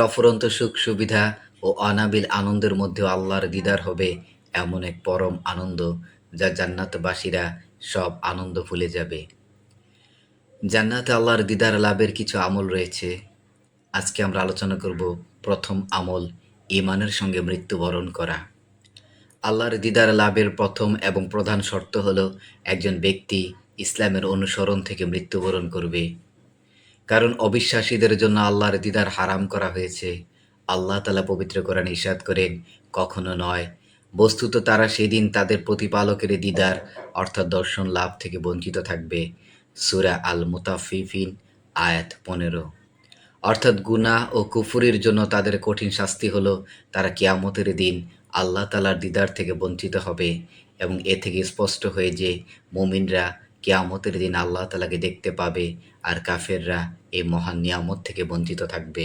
অফুরন্ত সুখ সুবিধা ও অনাবিল আনন্দের মধ্যেও আল্লাহর দিদার হবে এমন এক পরম আনন্দ যা জান্নাতবাসীরা সব আনন্দ ভুলে যাবে। জান্নাতে আল্লাহর দিদার লাভের কিছু আমল রয়েছে। আজকে আমরা আলোচনা করব প্রথম আমল ইমানের সঙ্গে মৃত্যুবরণ করা। আল্লাহর দিদার লাভের প্রথম এবং প্রধান শর্ত হলো একজন ব্যক্তি ইসলামের অনুসরণ থেকে মৃত্যুবরণ করবে। কারণ অবিশ্বাসীদের জন্য আল্লাহর দিদার হারাম করা হয়েছে। আল্লাহ তালা পবিত্র কোরআন ইসাদ করেন, কখনো নয়। বস্তুত তারা সেদিন তাদের প্রতিপালকের দিদার, অর্থাৎ দর্শন লাভ থেকে বঞ্চিত থাকবে। সুরা আল মুতাফিফিন আয়াত পনেরো। অর্থাৎ গুনাহ ও কুফুরির জন্য তাদের কঠিন শাস্তি হলো, তারা কিয়ামতের দিন আল্লাহ তালার দিদার থেকে বঞ্চিত হবে এবং এ থেকে স্পষ্ট হয়ে যে মুমিনরা কিয়ামতের দিন আল্লাহ তালাকে দেখতে পাবে আর কাফেররা এই মহান নিয়ামত থেকে বঞ্চিত থাকবে।